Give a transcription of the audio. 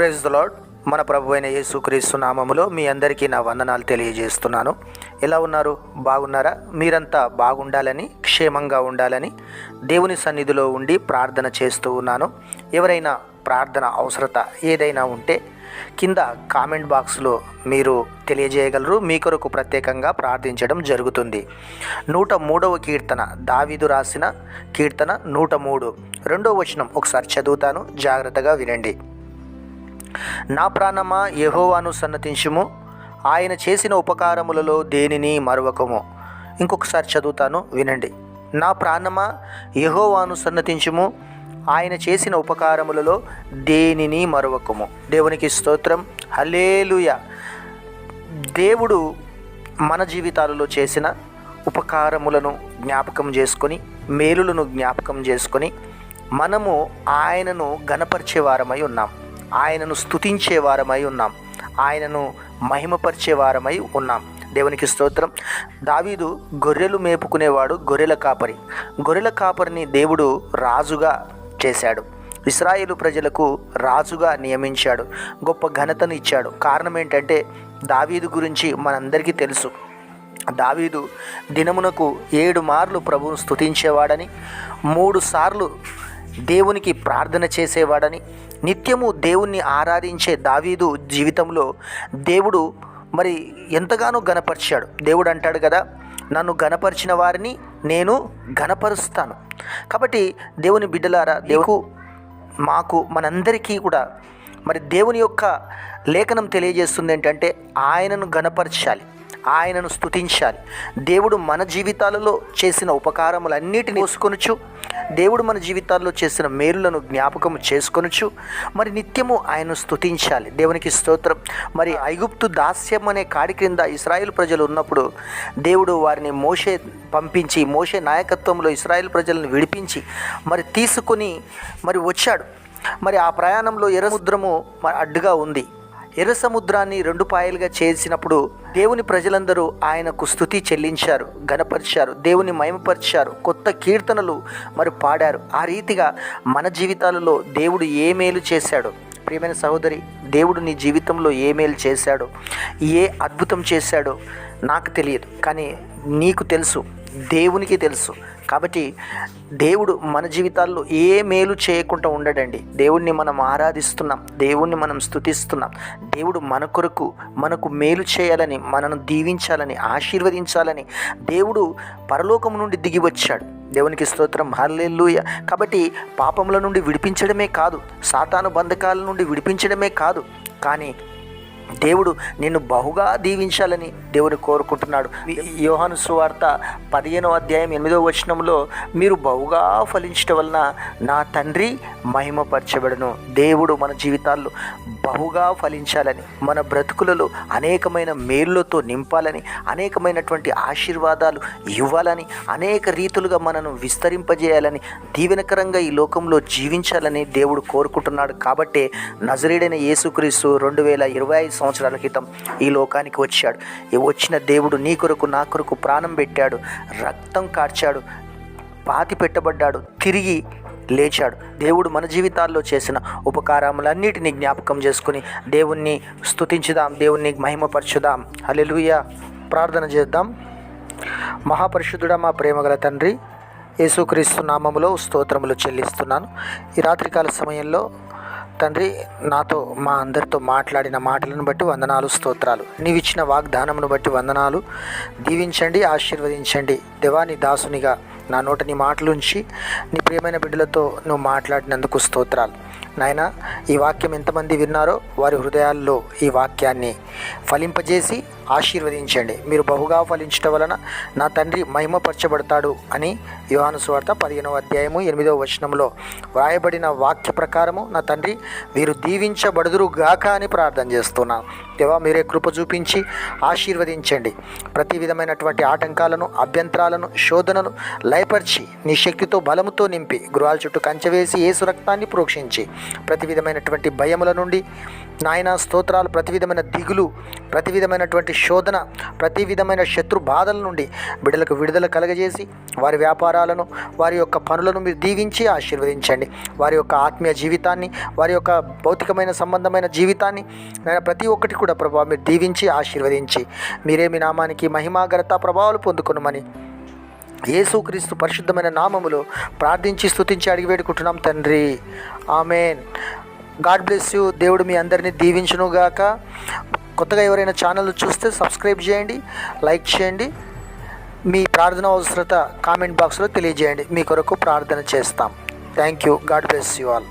Praise the lord మన ప్రభు అయిన యేసుక్రీస్తు నామములో మీ అందరికీ నా వందనాలు తెలియజేస్తున్నాను. ఎలా ఉన్నారు? బాగున్నారా? మీరంతా బాగుండాలని క్షేమంగా ఉండాలని దేవుని సన్నిధిలో ఉండి ప్రార్థన చేస్తూ ఉన్నాను. ఎవరైనా ప్రార్థన అవసరత ఏదైనా ఉంటే కింద కామెంట్ బాక్స్లో మీరు తెలియజేయగలరు. మీ కొరకు ప్రత్యేకంగా ప్రార్థించడం జరుగుతుంది. నూట మూడవ కీర్తన దావీదు రాసిన కీర్తన నూట మూడు. రెండవ వచనం ఒకసారి చదువుతాను. జాగ్రత్తగా వినండి. నా ప్రాణమా యహోవాను సన్నతించుము. ఆయన చేసిన ఉపకారములలో దేనిని మరవకము. ఇంకొకసారి చదువుతాను వినండి. నా ప్రాణమా యహోవాను సన్నతించుము. ఆయన చేసిన ఉపకారములలో దేనిని మరవకము. దేవునికి స్తోత్రం. హలేలుయ దేవుడు మన జీవితాలలో చేసిన ఉపకారములను జ్ఞాపకం చేసుకొని మేలులను జ్ఞాపకం చేసుకొని మనము ఆయనను గణపరిచే వారమై ఉన్నాం. ఆయనను స్తుతించే వారమై ఉన్నాం. ఆయనను మహిమపరిచే వారమై ఉన్నాం. దేవునికి స్తోత్రం. దావీదు గొర్రెలు మేపుకునేవాడు గొర్రెల కాపరి. గొర్రెల కాపరిని దేవుడు రాజుగా చేశాడు. ఇస్రాయేలు ప్రజలకు రాజుగా నియమించాడు. గొప్ప ఘనతను ఇచ్చాడు. కారణం ఏంటంటే దావీదు గురించి మనందరికీ తెలుసు. దావీదు దినమునకు ఏడు మార్లు ప్రభువును స్తుతించేవాడని మూడు సార్లు దేవునికి ప్రార్థన చేసేవాడని నిత్యము దేవుణ్ణి ఆరాధించే దావీదు జీవితంలో దేవుడు మరి ఎంతగానో గనపరిచాడు దేవుడు అంటాడు కదా నన్ను గనపరిచిన వారిని నేను గనపరుస్తాను కాబట్టి దేవుని బిడ్డలారా దేవుకు మాకు మనందరికీ కూడా మరి దేవుని యొక్క లేఖనం తెలియజేస్తుంది ఏంటంటే ఆయనను గనపరచాలి ఆయనను స్థుతించాలి దేవుడు మన జీవితాలలో చేసిన ఉపకారములన్నిటిని కోసుకొనుచు దేవుడు మన జీవితాల్లో చేసిన మేలులను జ్ఞాపకం చేసుకొనుచు మరి నిత్యము ఆయనను స్థుతించాలి దేవునికి స్తోత్రం. మరి ఐగుప్తు దాస్యం అనే కాడి క్రింద ఇస్రాయేల్ ప్రజలు ఉన్నప్పుడు దేవుడు వారిని మోషే పంపించి మోషే నాయకత్వంలో ఇస్రాయేల్ ప్రజలను విడిపించి మరి తీసుకొని మరి వచ్చాడు. మరి ఆ ప్రయాణంలో ఎర్రముద్రము మరి అడ్డుగా ఉంది. ఎర్ర సముద్రాన్ని రెండు పాయలుగా చేసినప్పుడు దేవుని ప్రజలందరూ ఆయనకు స్థుతి చెల్లించారు గనపరిచారు దేవుని మయమపరిచారు కొత్త కీర్తనలు మరి పాడారు. ఆ రీతిగా మన జీవితాలలో దేవుడు ఏ మేలు చేశాడు? ప్రియమైన సహోదరి దేవుడు నీ జీవితంలో ఏ మేలు చేశాడో? ఏ అద్భుతం చేశాడో? నాకు తెలియదు కానీ నీకు తెలుసు దేవునికి తెలుసు. కాబట్టి దేవుడు మన జీవితాల్లో ఏ మేలు చేయకుండా ఉండడండి. దేవుణ్ణి మనం ఆరాధిస్తున్నాం. దేవుణ్ణి మనం స్తుతిస్తున్నాం. దేవుడు మన కొరకు మనకు మేలు చేయాలని మనను దీవించాలని ఆశీర్వదించాలని దేవుడు పరలోకం నుండి దిగి వచ్చాడు. దేవునికి స్తోత్రం. హల్లెల్లుయ కాబట్టి పాపముల నుండి విడిపించడమే కాదు సాతాను బంధకాల నుండి విడిపించడమే కాదు. కానీ దేవుడు నిన్ను బహుగా దీవించాలని దేవుడు కోరుకుంటున్నాడు. యోహాను సువార్త పదిహేనో అధ్యాయం ఎనిమిదో వచనంలో మీరు బహుగా ఫలించడం వలన నా తండ్రి మహిమపరచబడను. దేవుడు మన జీవితాల్లో బహుగా ఫలించాలని మన బ్రతుకులలో అనేకమైన మేలులతో నింపాలని అనేకమైనటువంటి ఆశీర్వాదాలు ఇవ్వాలని అనేక రీతులుగా మనను విస్తరింపజేయాలని దీవెనకరంగా ఈ లోకంలో జీవించాలని దేవుడు కోరుకుంటున్నాడు. కాబట్టే నజరేడైన యేసుక్రీస్తు రెండు వేల ఇరవై ఐదు సంవత్సరాల క్రితం ఈ లోకానికి వచ్చాడు. వచ్చిన దేవుడు నీ కొరకు నా కొరకు ప్రాణం పెట్టాడు రక్తం కార్చాడు పాతి పెట్టబడ్డాడు తిరిగి లేచాడు. దేవుడు మన జీవితాల్లో చేసిన ఉపకారములన్నిటినీ జ్ఞాపకం చేసుకుని దేవుణ్ణి స్తుతించుదాం దేవుణ్ణి మహిమపరచుదాం. అలెలుయ ప్రార్థన చేద్దాం. మహాపరిశుద్ధుడా మా ప్రేమగల తండ్రి యేసుక్రీస్తు నామములో స్తోత్రములు చెల్లిస్తున్నాను. ఈ రాత్రికాల సమయంలో తండ్రి నాతో మా అందరితో మాట్లాడిన మాటలను బట్టి వందనాలు స్తోత్రాలు. నీవిచ్చిన వాగ్దానమును బట్టి వందనాలు. దీవించండి ఆశీర్వదించండి. దేవాని దాసునిగా నా నోట నీ మాటలుంచి నీ ప్రియమైన బిడ్డలతో నువ్వు మాట్లాడినందుకు స్తోత్రాలు. నాయన ఈ వాక్యం ఎంతమంది విన్నారో వారి హృదయాల్లో ఈ వాక్యాన్ని ఫలింపజేసి ఆశీర్వదించండి. మీరు బహుగా ఫలించటం వలన నా తండ్రి మహిమపరచబడతాడు అని యోహాను సువార్త పదిహేనవ అధ్యాయము ఎనిమిదవ వచనంలో వ్రాయబడిన వాక్య ప్రకారము నా తండ్రి వీరు దీవించబడుదురు గాక అని ప్రార్థన చేస్తున్నాను దేవా మీరే కృప చూపించి ఆశీర్వదించండి. ప్రతి విధమైనటువంటి ఆటంకాలను అభ్యంతరాలను శోధనను లయపరిచి నీ శక్తితో బలముతో నింపి గృహాల చుట్టూ కంచె వేసి ఏసు రక్తాన్ని ప్రోక్షించి ప్రతి విధమైనటువంటి భయముల నుండి. నాయన స్తోత్రాలు ప్రతి విధమైన దిగులు ప్రతి విధమైనటువంటి శోధన ప్రతి విధమైన శత్రు బాధల నుండి బిడ్డలకు విడుదల కలగజేసి వారి వ్యాపారాలను వారి యొక్క పనులను మీరు దీవించి ఆశీర్వదించండి. వారి యొక్క ఆత్మీయ జీవితాన్ని వారి యొక్క భౌతికమైన సంబంధమైన జీవితాన్ని నేను ప్రతి ఒక్కటి కూడా ప్రభావ మీరు దీవించి ఆశీర్వదించి మీరే మీ నామానికి మహిమాగరత ప్రభావాలు పొందుకునమని యేసుక్రీస్తు పరిశుద్ధమైన నామములో ప్రార్థించి స్థుతించి అడిగి వేడుకుంటున్నాం తండ్రి. ఆమెన్. God bless you. దేవుడు మీ అందరినీ దీవించునుగాక. కొత్తగా ఎవరైనా ఛానల్ చూస్తే సబ్స్క్రైబ్ చేయండి లైక్ చేయండి మీ ప్రార్థన అవసరత కామెంట్ బాక్స్లో తెలియజేయండి. మీ కొరకు ప్రార్థన చేస్తాం. Thank you. God bless you all.